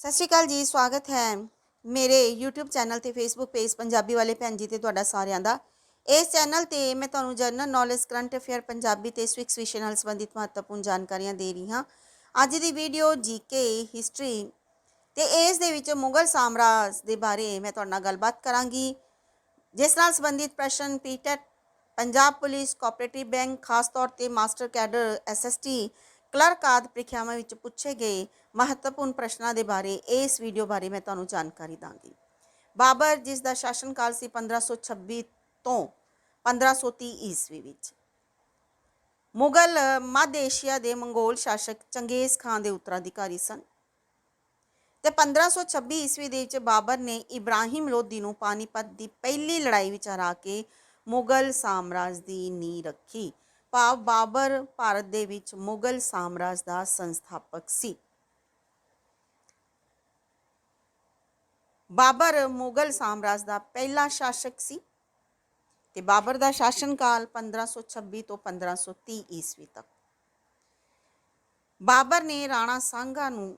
ਸਤਿ ਸ਼੍ਰੀ ਅਕਾਲ ਜੀ, ਸਵਾਗਤ ਹੈ ਮੇਰੇ YouTube ਚੈਨਲ ਤੇ Facebook ਪੇਜ ਪੰਜਾਬੀ ਵਾਲੇ ਭੈਣ ਜੀ ਤੇ ਤੁਹਾਡਾ ਸਾਰਿਆਂ ਦਾ। ਇਸ ਚੈਨਲ ਤੇ ਮੈਂ ਤੁਹਾਨੂੰ general knowledge current affair Punjabi ਤੇ ਸਵਿਕਸ ਵਿਸ਼ੇ ਨਾਲ ਸੰਬੰਧਿਤ ਮਹੱਤਵਪੂਰਨ ਜਾਣਕਾਰੀਆਂ ਦੇ ਰਹੀ ਹਾਂ। ਅੱਜ ਦੀ ਵੀਡੀਓ ਜੀਕੇ ਹਿਸਟਰੀ ਤੇ ਇਸ ਦੇ ਵਿੱਚ ਮੁਗਲ ਸਾਮਰਾਜ ਦੇ ਬਾਰੇ ਮੈਂ ਤੁਹਾਡੇ ਨਾਲ ਗੱਲਬਾਤ ਕਰਾਂਗੀ, ਜਿਸ ਨਾਲ ਸੰਬੰਧਿਤ ਪ੍ਰਸ਼ਨ ਪੀਟੈਟ ਪੰਜਾਬ ਪੁਲਿਸ ਕੋਆਪਰੇਟਿਵ ਬੈਂਕ ਖਾਸ ਤੌਰ ਤੇ ਮਾਸਟਰ ਕੈਡਰ ਐਸਐਸਟੀ ਕਲਰਕ ਆਦਿ ਪ੍ਰੀਖਿਆਵਾਂ ਵਿੱਚ ਪੁੱਛੇ ਗਏ ਮਹੱਤਵਪੂਰਨ ਪ੍ਰਸ਼ਨਾਂ ਦੇ ਬਾਰੇ, ਇਸ ਵੀਡੀਓ ਬਾਰੇ ਮੈਂ ਤੁਹਾਨੂੰ ਜਾਣਕਾਰੀ ਦਾਂਗੀ। ਬਾਬਰ, ਜਿਸ ਦਾ ਸ਼ਾਸਨਕਾਲ ਸੀ 1526 ਤੋਂ 1530 ਈਸਵੀ ਵਿੱਚ। ਮੁਗਲ ਮੱਧ ਏਸ਼ੀਆ ਦੇ ਮੰਗੋਲ ਸ਼ਾਸਕ ਚੰਗੇਜ਼ ਖਾਨ ਦੇ ਉੱਤਰਾਧਿਕਾਰੀ ਸਨ। ਤੇ 1526 ਈਸਵੀ ਦੇ ਵਿੱਚ ਬਾਬਰ ਨੇ ਇਬਰਾਹਿਮ ਲੋਧੀ ਨੂੰ ਪਾਨੀਪਤ ਦੀ ਪਹਿਲੀ ਲੜਾਈ ਵਿੱਚ ਹਰਾ ਕੇ ਮੁਗਲ ਸਾਮਰਾਜ ਦੀ ਨੀਂਹ ਰੱਖੀ। ਭਾਵ ਬਾਬਰ ਭਾਰਤ ਦੇ ਵਿੱਚ ਮੁਗਲ ਸਾਮਰਾਜ ਦਾ ਸੰਸਥਾਪਕ ਸੀ। ਬਾਬਰ ਮੁਗਲ ਸਾਮਰਾਜ ਦਾ ਪਹਿਲਾ ਸ਼ਾਸਕ ਸੀ ਤੇ ਬਾਬਰ ਦਾ ਸ਼ਾਸਨ ਸ਼ਾਸਨਕਾਲ 1526 ਤੋਂ 1530 ਈਸਵੀ ਤੱਕ। ਬਾਬਰ ਨੇ ਰਾਣਾ ਸਾਂਘਾ ਨੂੰ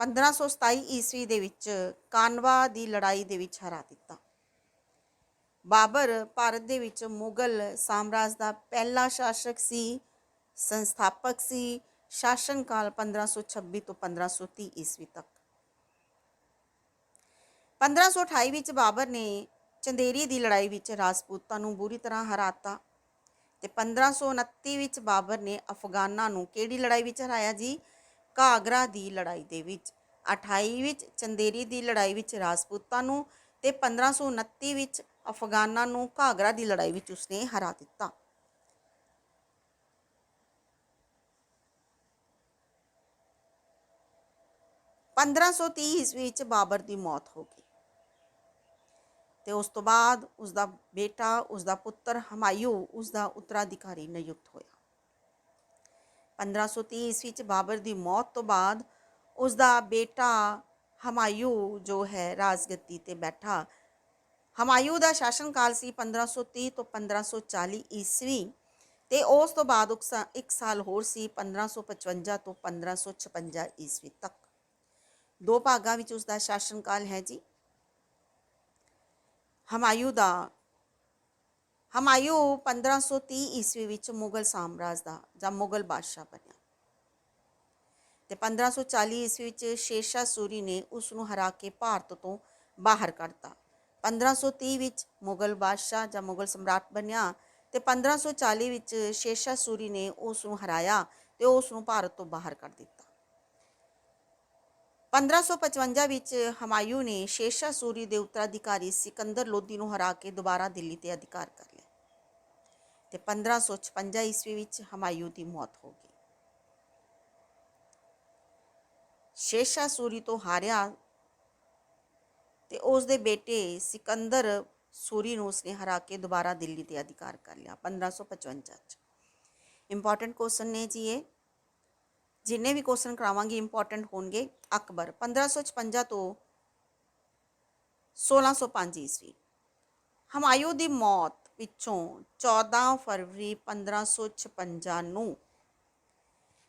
1527 ਈਸਵੀ ਦੇ ਵਿੱਚ ਕਾਨਵਾ ਦੀ ਲੜਾਈ ਦੇ ਵਿੱਚ ਹਰਾ ਦਿੱਤਾ। ਬਾਬਰ ਭਾਰਤ ਦੇ ਵਿੱਚ ਮੁਗਲ ਸਾਮਰਾਜ ਦਾ ਪਹਿਲਾ ਸ਼ਾਸਕ ਸੀ, ਸੰਸਥਾਪਕ ਸੀ, ਸ਼ਾਸਨਕਾਲ 1526 ਤੋਂ 1530 ਈਸਵੀ ਤੱਕ। 1528 ਵਿੱਚ ਬਾਬਰ ਨੇ ਚੰਦੇਰੀ ਦੀ ਲੜਾਈ ਵਿੱਚ ਰਾਜਪੂਤਾਂ ਨੂੰ ਬੁਰੀ ਤਰ੍ਹਾਂ ਹਰਾਤਾ ਤੇ 1529 ਵਿੱਚ ਬਾਬਰ ਨੇ ਅਫਗਾਨਾਂ ਨੂੰ ਕਿਹੜੀ ਲੜਾਈ ਵਿੱਚ ਹਰਾਇਆ ਜੀ? ਘਾਗਰਾ ਦੀ ਲੜਾਈ ਦੇ ਵਿੱਚ। 28 ਵਿੱਚ ਚੰਦੇਰੀ ਦੀ ਲੜਾਈ ਵਿੱਚ ਰਾਜਪੂਤਾਂ ਨੂੰ ਤੇ 1529 ਵਿੱਚ ਅਫਗਾਨਾਂ ਨੂੰ ਘਾਗਰਾ ਦੀ ਲੜਾਈ ਵਿੱਚ ਉਸਨੇ ਹਰਾ ਦਿੱਤਾ। ਪੰਦਰਾਂ ਸੌ ਤੀਹ ਈਸਵੀ ਵਿੱਚ ਬਾਬਰ ਦੀ ਮੌਤ ਹੋ ਗਈ ਤੇ ਉਸ ਤੋਂ ਬਾਅਦ ਉਸ ਦਾ ਬੇਟਾ ਉਸ ਦਾ ਪੁੱਤਰ ਹਮਾਯੂ ਉਸ ਦਾ ਉੱਤਰਾਧਿਕਾਰੀ ਨਿਯੁਕਤ ਹੋਇਆ। 1530 ਈਸਵੀ ਵਿੱਚ ਬਾਬਰ ਦੀ ਮੌਤ ਤੋਂ ਬਾਅਦ ਉਸ ਦਾ ਬੇਟਾ ਹਮਾਯੂ ਜੋ ਹੈ ਰਾਜਗੱਦੀ ਤੇ ਬੈਠਾ ਹਮਾਯੂ ਦਾ ਸ਼ਾਸਨ ਕਾਲ ਸੀ 1530 ਤੋਂ 1540 ਈਸਵੀ ਤੇ ਉਸ ਤੋਂ ਬਾਅਦ ਇੱਕ ਸਾਲ ਹੋਰ ਸੀ 1555 ਤੋਂ 1556 ਈਸਵੀ ਤੱਕ। ਦੋ ਭਾਗਾਂ ਵਿੱਚ ਉਸ ਦਾ ਸ਼ਾਸਨਕਾਲ ਹੈ ਜੀ। ਹਮਾਯੂ ਦਾ, ਹਮਾਯੂ 1530 ਈਸਵੀ ਵਿੱਚ ਮੁਗਲ ਸਾਮਰਾਜ ਦਾ ਜਾਂ ਮੁਗਲ ਬਾਦਸ਼ਾਹ ਬਣਿਆ। ਤੇ 1540 ਈਸਵੀ ਵਿੱਚ ਸ਼ੇਰਸ਼ਾਹ ਸੂਰੀ ਨੇ ਉਸ ਨੂੰ ਹਰਾ ਕੇ ਭਾਰਤ ਤੋਂ ਬਾਹਰ ਕੱਢਤਾ। 1530 ਵਿੱਚ ਮੁਗਲ ਬਾਦਸ਼ਾਹ ਜਾਂ ਮੁਗਲ ਸਮਰਾਟ ਬਣਿਆ ਤੇ 1540 ਵਿੱਚ ਸ਼ੇਰਸ਼ਾਹ ਸੂਰੀ ਨੇ ਉਸ ਨੂੰ ਹਰਾਇਆ ਤੇ ਉਸ ਨੂੰ ਭਾਰਤ ਤੋਂ ਬਾਹਰ ਕਰ ਦਿੱਤਾ। 1555 ਵਿੱਚ ਹਮਾਯੂ ਨੇ ਸ਼ੇਰਸ਼ਾਹ ਸੂਰੀ ਦੇ ਉੱਤਰਾਧਿਕਾਰੀ ਸਿਕੰਦਰ ਲੋਧੀ ਨੂੰ ਹਰਾ ਕੇ ਦੁਬਾਰਾ ਦਿੱਲੀ ਤੇ ਅਧਿਕਾਰ ਕਰ ਲਿਆ ਤੇ 1556 ਈਸਵੀ ਵਿੱਚ ਹਮਾਯੂ ਦੀ ਮੌਤ ਹੋ ਗਈ। ਸ਼ੇਰਸ਼ਾਹ ਸੂਰੀ ਤੋਂ ਹਾਰਿਆ ਤੇ ਉਸ ਦੇ ਬੇਟੇ ਸਿਕੰਦਰ ਸੂਰੀ ਨੂੰ ਉਸਨੇ ਹਰਾ ਕੇ ਦੁਬਾਰਾ ਦਿੱਲੀ ਤੇ ਅਧਿਕਾਰ ਕਰ ਲਿਆ 1555 ਚ। ਇੰਪੋਰਟੈਂਟ ਕੁਐਸਚਨ ਨੇ ਜੀ ਇਹ। ਜਿੰਨੇ ਵੀ ਕੁਐਸਚਨ ਕਰਾਵਾਂਗੀ ਇੰਪੋਰਟੈਂਟ ਹੋਣਗੇ ਅਕਬਰ 1556 ਤੋਂ 1605 ਈਸਵੀ। ਹਮਾਯੂ ਦੀ ਮੌਤ ਪਿੱਛੋਂ 14 ਫਰਵਰੀ 1556 ਨੂੰ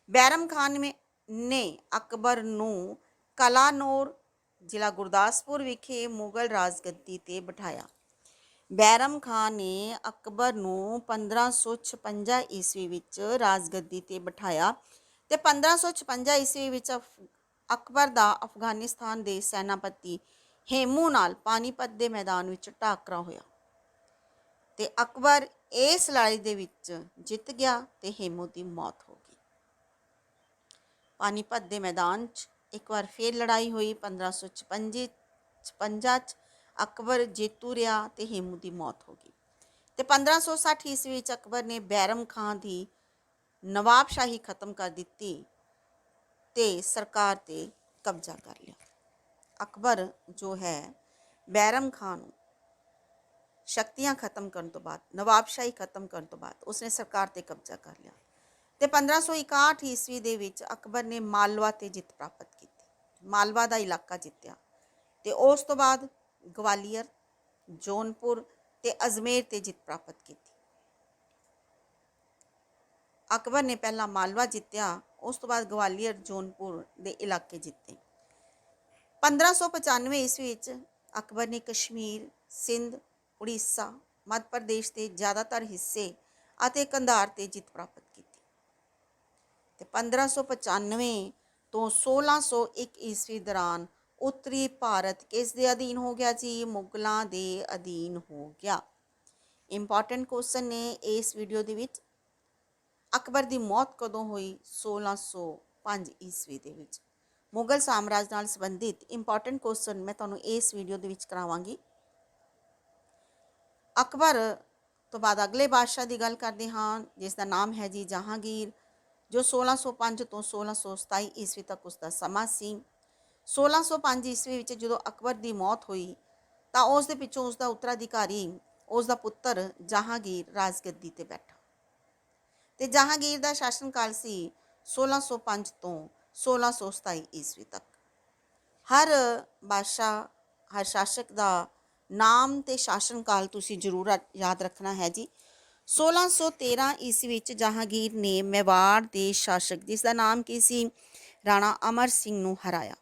ਬੈਰਮ ਖਾਨ ਨੇ ਨੇ ਅਕਬਰ ਨੂੰ ਕਲਾਨੌਰ ਜ਼ਿਲ੍ਹਾ ਗੁਰਦਾਸਪੁਰ ਵਿਖੇ ਮੁਗਲ ਰਾਜਗੱਦੀ ਤੇ ਬਿਠਾਇਆ। ਬੈਰਮ ਖਾਨ ਨੇ ਅਕਬਰ ਨੂੰ 1556 ਈਸਵੀ ਵਿੱਚ ਰਾਜਗੱਦੀ ਤੇ ਬਿਠਾਇਆ ਤੇ 1556 ਈਸਵੀ ਵਿੱਚ ਅਕਬਰ ਦਾ ਅਫਗਾਨਿਸਤਾਨ ਦੇ ਸੈਨਾਪਤੀ ਹੇਮੂ ਨਾਲ ਪਾਨੀਪਤ ਦੇ ਮੈਦਾਨ ਵਿੱਚ ਟਾਕਰਾ ਹੋਇਆ ਤੇ ਅਕਬਰ ਇਸ ਲੜਾਈ ਦੇ ਵਿੱਚ ਜਿੱਤ ਗਿਆ ਤੇ ਹੇਮੂ ਦੀ ਮੌਤ ਹੋ ਗਈ। ਪਾਨੀਪਤ ਦੇ ਮੈਦਾਨ 'ਚ ਇੱਕ ਵਾਰ ਫੇਰ ਲੜਾਈ ਹੋਈ 1556 56 'ਚ ਅਕਬਰ ਜੇਤੂ ਰਿਹਾ ਤੇ ਹੇਮੂ ਦੀ ਮੌਤ ਹੋ ਗਈ। ਤੇ 1560 ਈਸਵੀ ਵਿੱਚ ਅਕਬਰ ਨੇ ਬੈਰਮ ਖਾਨ ਦੀ ਨਵਾਬਸ਼ਾਹੀ ਖਤਮ ਕਰ ਦਿੱਤੀ ਤੇ ਸਰਕਾਰ ਤੇ ਕਬਜ਼ਾ ਕਰ ਲਿਆ। ਅਕਬਰ ਜੋ ਹੈ ਬੈਰਮ ਖਾਨ ਨੂੰ ਸ਼ਕਤੀਆਂ ਖਤਮ ਕਰਨ ਤੋਂ ਬਾਅਦ, ਨਵਾਬਸ਼ਾਹੀ ਖਤਮ ਕਰਨ ਤੋਂ ਬਾਅਦ, ਉਸਨੇ ਸਰਕਾਰ ਤੇ ਕਬਜ਼ਾ ਕਰ ਲਿਆ। ਤੇ 1561 ਈਸਵੀ ਦੇ ਵਿੱਚ ਅਕਬਰ ਨੇ ਮਾਲਵਾ ਤੇ ਜਿੱਤ ਪ੍ਰਾਪਤ ਕੀਤੀ। ਮਾਲਵਾ ਦਾ ਇਲਾਕਾ ਜਿੱਤਿਆ ਤੇ ਉਸ ਤੋਂ ਬਾਅਦ ਗਵਾਲੀਅਰ, ਜੌਨਪੁਰ ਤੇ ਅਜਮੇਰ ਤੇ ਜਿੱਤ ਪ੍ਰਾਪਤ ਕੀਤੀ। ਅਕਬਰ ਨੇ ਪਹਿਲਾਂ ਮਾਲਵਾ ਜਿੱਤਿਆ, ਉਸ ਤੋਂ ਬਾਅਦ ਗਵਾਲੀਅਰ, ਜੌਨਪੁਰ ਦੇ ਇਲਾਕੇ ਜਿੱਤੇ। 1595 ਈਸਵੀ ਵਿੱਚ ਅਕਬਰ ਨੇ ਕਸ਼ਮੀਰ, ਸਿੰਧ, ਉੜੀਸਾ, ਮੱਧ ਪ੍ਰਦੇਸ਼ ਦੇ ਜ਼ਿਆਦਾਤਰ ਹਿੱਸੇ ਅਤੇ ਕੰਧਾਰ ਤੇ ਜਿੱਤ ਪ੍ਰਾਪਤ ਤੇ 1595 ਤੋਂ 1601 ਈਸਵੀ ਦੌਰਾਨ ਉੱਤਰੀ ਭਾਰਤ ਕਿਸ ਦੇ ਅਧੀਨ ਹੋ ਗਿਆ ਜੀ? ਮੁਗਲਾਂ ਦੇ ਅਧੀਨ ਹੋ ਗਿਆ। ਇੰਪੋਰਟੈਂਟ ਕੁਐਸਚਨ ਨੇ ਇਸ ਵੀਡੀਓ ਦੇ ਵਿੱਚ। ਅਕਬਰ ਦੀ ਮੌਤ ਕਦੋਂ ਹੋਈ? 1605 ਈਸਵੀ ਦੇ ਵਿੱਚ। ਮੁਗਲ ਸਾਮਰਾਜ ਨਾਲ ਸੰਬੰਧਿਤ ਇੰਪੋਰਟੈਂਟ ਕੁਐਸਚਨ ਮੈਂ ਤੁਹਾਨੂੰ ਇਸ ਵੀਡੀਓ ਦੇ ਵਿੱਚ ਕਰਾਵਾਂਗੀ। ਅਕਬਰ ਤੋਂ ਬਾਅਦ ਅਗਲੇ ਬਾਦਸ਼ਾਹ ਦੀ ਗੱਲ ਕਰਦੇ ਹਾਂ, ਜਿਸ ਦਾ ਨਾਮ ਹੈ ਜੀ ਜਹਾਂਗੀਰ। ਜੋ 1605 ਤੋਂ 1627 ਈਸਵੀ ਤੱਕ ਉਸ ਦਾ ਸਮਾਂ ਸੀ। 1605 ਈਸਵੀ ਵਿੱਚ ਜਦੋਂ ਅਕਬਰ ਦੀ ਮੌਤ ਹੋਈ, ਤਾਂ ਉਸ ਦੇ ਪਿੱਛੋਂ ਉਸ ਦਾ ਉੱਤਰਾਧਿਕਾਰੀ ਉਸ ਦਾ ਪੁੱਤਰ ਜਹਾਂਗੀਰ ਰਾਜਗੱਦੀ ਤੇ ਬੈਠਾ। ਤੇ ਜਹਾਂਗੀਰ ਦਾ ਸ਼ਾਸਨਕਾਲ ਸੀ 1605 ਤੋਂ 1627 ਈਸਵੀ ਤੱਕ। ਹਰ ਬਾਦਸ਼ਾਹ, ਹਰ ਸ਼ਾਸਕ ਦਾ ਨਾਮ ਤੇ ਸ਼ਾਸਨਕਾਲ ਤੁਸੀਂ ਜ਼ਰੂਰ ਯਾਦ ਰੱਖਣਾ ਹੈ ਜੀ। 1613 ਈਸਵੀ ਵਿੱਚ ਜਹਾਂਗੀਰ ਨੇ ਮੇਵਾੜ ਦੇ ਸ਼ਾਸਕ, ਜਿਸ ਦਾ ਨਾਮ ਕੀ ਸੀ? ਰਾਣਾ ਅਮਰ ਸਿੰਘ ਨੂੰ ਹਰਾਇਆ।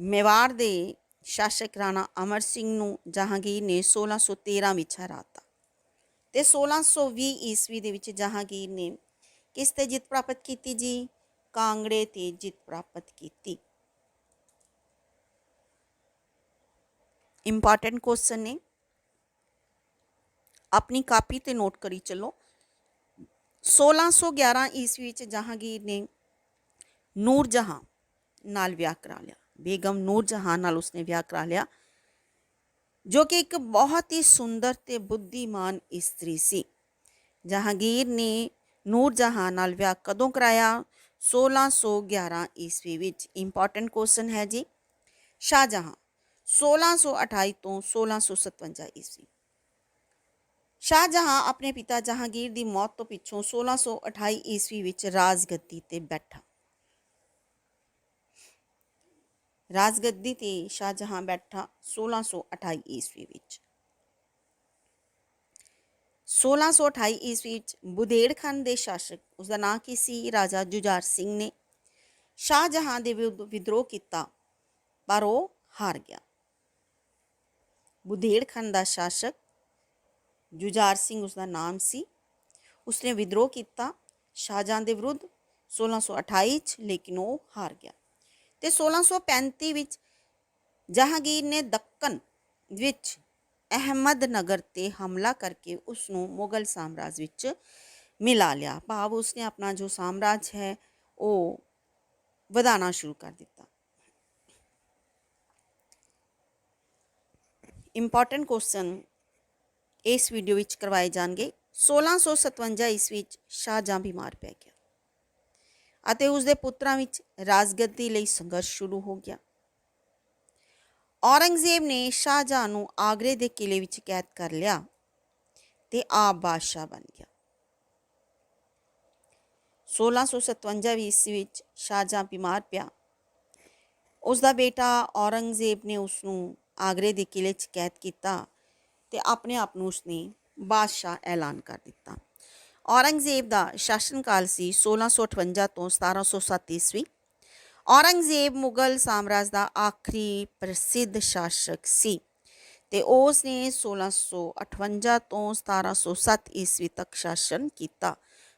ਮੇਵਾੜ ਦੇ ਸ਼ਾਸਕ ਰਾਣਾ ਅਮਰ ਸਿੰਘ ਨੂੰ ਜਹਾਂਗੀਰ ਨੇ 1613 ਵਿੱਚ ਹਰਾਤਾ। ਤੇ 1620 ਈਸਵੀ ਦੇ ਵਿੱਚ ਜਹਾਂਗੀਰ ਨੇ ਕਿਸ ਤੇ ਜਿੱਤ ਪ੍ਰਾਪਤ ਕੀਤੀ ਜੀ? ਕਾਂਗੜੇ ਤੇ ਜਿੱਤ ਪ੍ਰਾਪਤ ਕੀਤੀ। ਇੰਪੋਰਟੈਂਟ ਕੁਐਸਚਨ ਨੇ। ਆਪਣੀ ਕਾਪੀ ਤੇ ਨੋਟ ਕਰੀ ਚੱਲੋ। 1611 ਈਸਵੀ ਵਿੱਚ ਜਹਾਂਗੀਰ ਨੇ ਨੂਰ ਜਹਾਂ ਨਾਲ ਵਿਆਹ ਕਰਾ ਲਿਆ। ਬੇਗਮ ਨੂਰ ਜਹਾਂ ਨਾਲ ਉਸਨੇ ਵਿਆਹ ਕਰਾ ਲਿਆ, ਜੋ ਕਿ ਇੱਕ ਬਹੁਤ ਹੀ ਸੁੰਦਰ ਤੇ ਬੁੱਧੀਮਾਨ ਇਸਤਰੀ ਸੀ। ਜਹਾਂਗੀਰ ਨੇ ਨੂਰ ਜਹਾਂ ਨਾਲ ਵਿਆਹ ਕਦੋਂ ਕਰਾਇਆ? 1611 ਈਸਵੀ ਵਿੱਚ। ਇੰਪੋਰਟੈਂਟ ਕੁਐਸਚਨ ਹੈ ਜੀ। ਸ਼ਾਹਜਹਾਂ 1628 ਤੋਂ 1657 ਈਸਵੀ। ਸ਼ਾਹਜਹਾਂ ਆਪਣੇ ਪਿਤਾ ਜਹਾਂਗੀਰ ਦੀ ਮੌਤ ਤੋਂ ਪਿੱਛੋਂ 1628 ਈਸਵੀ ਵਿੱਚ ਰਾਜਗੱਦੀ ਤੇ ਬੈਠਾ। ਰਾਜਗੱਦੀ ਤੇ ਸ਼ਾਹਜਹਾਂ ਬੈਠਾ 1628 ਈਸਵੀ ਵਿੱਚ। 1628 ਈਸਵੀ ਵਿੱਚ ਬੁਦੇੜਖੰਡ ਦੇ ਸ਼ਾਸਕ ਉਸ ਦਾ ਨਾਂ ਕੀ ਸੀ? ਰਾਜਾ ਜੁਝਾਰ ਸਿੰਘ ਨੇ ਸ਼ਾਹਜਹਾਂ ਦੇ ਵਿਰੁੱਧ ਵਿਦਰੋਹ ਕੀਤਾ, ਪਰ ਉਹ ਹਾਰ ਗਿਆ। ਬੁਦੇੜਖੰਡ ਦਾ ਸ਼ਾਸਕ ਜੁਝਾਰ ਸਿੰਘ ਉਸ ਦਾ ਨਾਮ ਸੀ। ਉਸਨੇ ਵਿਦਰੋਹ ਕੀਤਾ। ਸ਼ਾਹਜਹਾਂ ਦੇ ਵਿਰੁੱਧ 1628 ਚ ਲੇਕਿਨ ਉਹ ਹਾਰ ਗਿਆ। ਤੇ 1635 ਵਿੱਚ ਜਹਾਂਗੀਰ ਨੇ ਦੱਕਨ ਵਿੱਚ ਅਹਿਮਦ ਨਗਰ ਤੇ ਹਮਲਾ ਕਰਕੇ ਉਸ ਨੂੰ ਮੁਗਲ ਸਾਮਰਾਜ ਵਿੱਚ ਮਿਲਾ ਲਿਆ। ਭਾਵ ਉਸਨੇ ਆਪਣਾ ਜੋ ਸਾਮਰਾਜ ਹੈ, ਉਹ ਵਧਾਉਣਾ ਸ਼ੁਰੂ ਕਰ ਦਿੱਤਾ। ਇੰਪੋਰਟੈਂਟ ਕੁਐਸਚਨ ਇਸ ਵੀਡੀਓ ਵਿੱਚ ਕਰਵਾਏ ਜਾਣਗੇ। 1657 ਈਸਵੀ ਵਿੱਚ ਸ਼ਾਹਜਹਾਂ ਬਿਮਾਰ ਪੈ ਗਿਆ ਅਤੇ ਉਸ ਦੇ ਪੁੱਤਰਾਂ ਵਿੱਚ ਰਾਜਗੱਦੀ ਲਈ ਸੰਘਰਸ਼ ਸ਼ੁਰੂ ਹੋ ਗਿਆ। ਔਰੰਗਜ਼ੇਬ ਨੇ ਸ਼ਾਹਜਹਾਂ ਨੂੰ ਆਗਰੇ ਦੇ ਕਿਲੇ ਵਿੱਚ ਕੈਦ ਕਰ ਲਿਆ ਤੇ ਆਪ ਬਾਦਸ਼ਾਹ ਬਣ ਗਿਆ। 1657 ਈਸਵੀ ਵਿੱਚ ਸ਼ਾਹਜਹਾਂ ਬਿਮਾਰ ਪਿਆ। ਉਸ ਦਾ ਬੇਟਾ ਔਰੰਗਜ਼ੇਬ ਨੇ ਉਸ ਨੂੰ ਆਗਰੇ ਦੇ ਕਿਲੇ 'ਚ ਕੈਦ ਕੀਤਾ ਤੇ ਆਪਣੇ ਆਪ ਨੂੰ ਉਸਨੇ ਬਾਦਸ਼ਾਹ ਐਲਾਨ ਕਰ ਦਿੱਤਾ। ਔਰੰਗਜ਼ੇਬ ਦਾ ਸ਼ਾਸਨਕਾਲ ਸੀ 1658 ਤੋਂ 1707 ਈਸਵੀ। ਔਰੰਗਜ਼ੇਬ ਮੁਗਲ ਸਾਮਰਾਜ ਦਾ ਆਖਰੀ ਪ੍ਰਸਿੱਧ ਸ਼ਾਸਕ ਸੀ ਤੇ ਉਸ ਨੇ 1658 ਤੋਂ 1707 ਈਸਵੀ ਤੱਕ ਸ਼ਾਸਨ ਕੀਤਾ।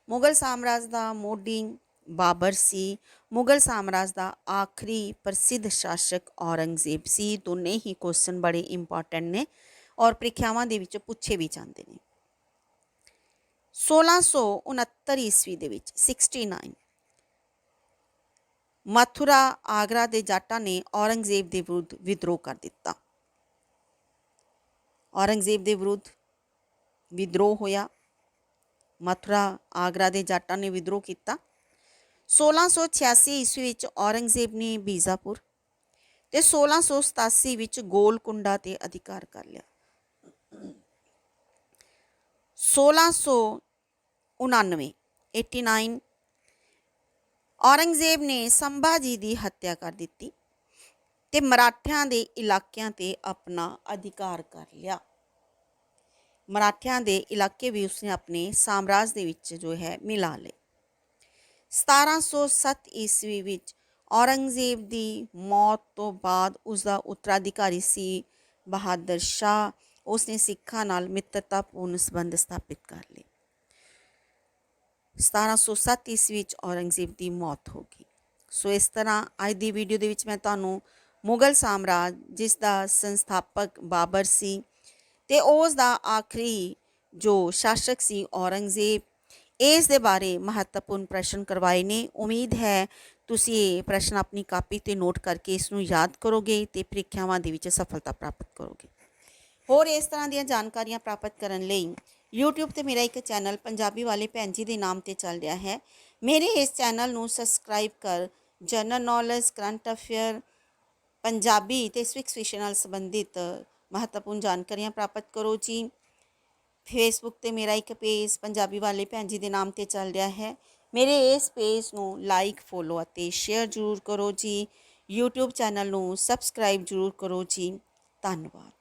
ਮੁਗਲ ਸਾਮਰਾਜ ਦਾ ਮੋਢੀ ਬਾਬਰ ਸੀ। ਮੁਗਲ ਸਾਮਰਾਜ ਦਾ ਆਖਰੀ ਪ੍ਰਸਿੱਧ ਸ਼ਾਸਕ ਔਰੰਗਜ਼ੇਬ ਸੀ। ਦੋਨੇ ਹੀ ਕੁਐਸਚਨ ਬੜੇ ਇੰਪੋਰਟੈਂਟ ਨੇ। ਔਰ ਪ੍ਰੀਖਿਆਵਾਂ ਦੇ ਵਿੱਚ ਪੁੱਛੇ ਵੀ ਜਾਂਦੇ ਨੇ। 1669 ਈਸਵੀ ਦੇ ਵਿੱਚ 69 ਮਥੁਰਾ, ਆਗਰਾ ਦੇ ਜਾਟਾਂ ਨੇ ਔਰੰਗਜ਼ੇਬ ਦੇ ਵਿਰੁੱਧ ਵਿਦਰੋਹ ਕਰ ਦਿੱਤਾ। ਔਰੰਗਜ਼ੇਬ ਦੇ ਵਿਰੁੱਧ ਵਿਦਰੋਹ ਹੋਇਆ। ਮਥੁਰਾ, ਆਗਰਾ ਦੇ ਜਾਟਾਂ ਨੇ ਵਿਦਰੋਹ ਕੀਤਾ। 1686 ਈਸਵੀ ਵਿੱਚ ਔਰੰਗਜ਼ੇਬ ਨੇ ਬੀਜਾਪੁਰ ਤੇ 1687 ਵਿੱਚ ਗੋਲਕੁੰਡਾ ਤੇ ਅਧਿਕਾਰ ਕਰ ਲਿਆ। 1699 89 ਔਰੰਗਜ਼ੇਬ ਨੇ ਸੰਭਾਜੀ ਦੀ ਹੱਤਿਆ ਕਰ ਦਿੱਤੀ ਤੇ ਮਰਾਠਿਆਂ ਦੇ ਇਲਾਕਿਆਂ ਤੇ ਆਪਣਾ ਅਧਿਕਾਰ ਕਰ ਲਿਆ। ਮਰਾਠਿਆਂ ਦੇ ਇਲਾਕੇ ਵੀ ਉਸਨੇ ਆਪਣੇ ਸਾਮਰਾਜ ਦੇ ਵਿੱਚ ਜੋ ਹੈ ਮਿਲਾ ਲਏ। 1707 ਈਸਵੀ ਵਿੱਚ ਔਰੰਗਜ਼ੇਬ ਦੀ ਮੌਤ ਤੋਂ ਬਾਅਦ ਉਸ ਦਾ ਉੱਤਰਾਧਿਕਾਰੀ ਸੀ ਬਹਾਦਰ ਸ਼ਾਹ ਉਸ ਨੇ ਸਿੱਖਾਂ ਨਾਲ ਮਿੱਤਰਤਾਪੂਰਨ ਸੰਬੰਧ ਸਥਾਪਿਤ ਕਰ ਲਏ। 1707 ਈਸਵੀ ਵਿੱਚ ਔਰੰਗਜ਼ੇਬ ਦੀ ਮੌਤ ਹੋ ਗਈ। ਸੋ ਇਸ ਤਰ੍ਹਾਂ ਅੱਜ ਦੀ ਵੀਡੀਓ ਦੇ ਵਿੱਚ ਮੈਂ ਤੁਹਾਨੂੰ ਮੁਗਲ ਸਾਮਰਾਜ, ਜਿਸ ਦਾ ਸੰਸਥਾਪਕ ਬਾਬਰ ਸੀ ਤੇ ਉਸ ਦਾ ਆਖਰੀ ਜੋ ਸ਼ਾਸਕ ਸੀ ਔਰੰਗਜ਼ੇਬ, ਇਸ ਦੇ ਬਾਰੇ ਮਹੱਤਵਪੂਰਨ ਪ੍ਰਸ਼ਨ ਕਰਵਾਏ ਨੇ। ਉਮੀਦ ਹੈ ਤੁਸੀਂ ਇਹ ਪ੍ਰਸ਼ਨ ਆਪਣੀ ਕਾਪੀ ਤੇ ਨੋਟ ਕਰਕੇ ਇਸ ਨੂੰ ਯਾਦ ਕਰੋਗੇ ਤੇ ਪ੍ਰੀਖਿਆਵਾਂ ਦੇ ਵਿੱਚ ਸਫਲਤਾ ਪ੍ਰਾਪਤ ਕਰੋਗੇ। ਹੋਰ ਇਸ ਤਰ੍ਹਾਂ ਦੀਆਂ ਜਾਣਕਾਰੀਆਂ ਪ੍ਰਾਪਤ ਕਰਨ ਲਈ YouTube ਤੇ ਮੇਰਾ ਇੱਕ ਚੈਨਲ ਪੰਜਾਬੀ ਵਾਲੇ ਭੈਣ ਜੀ ਦੇ ਨਾਮ ਤੇ ਚੱਲ ਰਿਹਾ ਹੈ। ਮੇਰੇ ਇਸ ਚੈਨਲ ਨੂੰ ਸਬਸਕ੍ਰਾਈਬ ਕਰ general knowledge current affair Punjabi ਤੇ ਸਵਿਕਸ ਵਿਸ਼ੇ ਨਾਲ ਸੰਬੰਧਿਤ ਮਹੱਤਵਪੂਰਨ ਜਾਣਕਾਰੀਆਂ ਪ੍ਰਾਪਤ ਕਰੋ ਜੀ। ਫੇਸਬੁੱਕ ਤੇ ਮੇਰਾ ਇੱਕ ਪੇਜ ਪੰਜਾਬੀ ਵਾਲੇ ਭੈਣ ਜੀ ਦੇ ਨਾਮ ਤੇ ਚੱਲ ਰਿਹਾ ਹੈ। ਮੇਰੇ ਇਸ ਪੇਜ ਨੂੰ ਲਾਈਕ ਫੋਲੋ ਅਤੇ ਸ਼ੇਅਰ ਜ਼ਰੂਰ ਕਰੋ ਜੀ। YouTube ਚੈਨਲ ਨੂੰ ਸਬਸਕ੍ਰਾਈਬ ਜ਼ਰੂਰ ਕਰੋ ਜੀ। ਧੰਨਵਾਦ।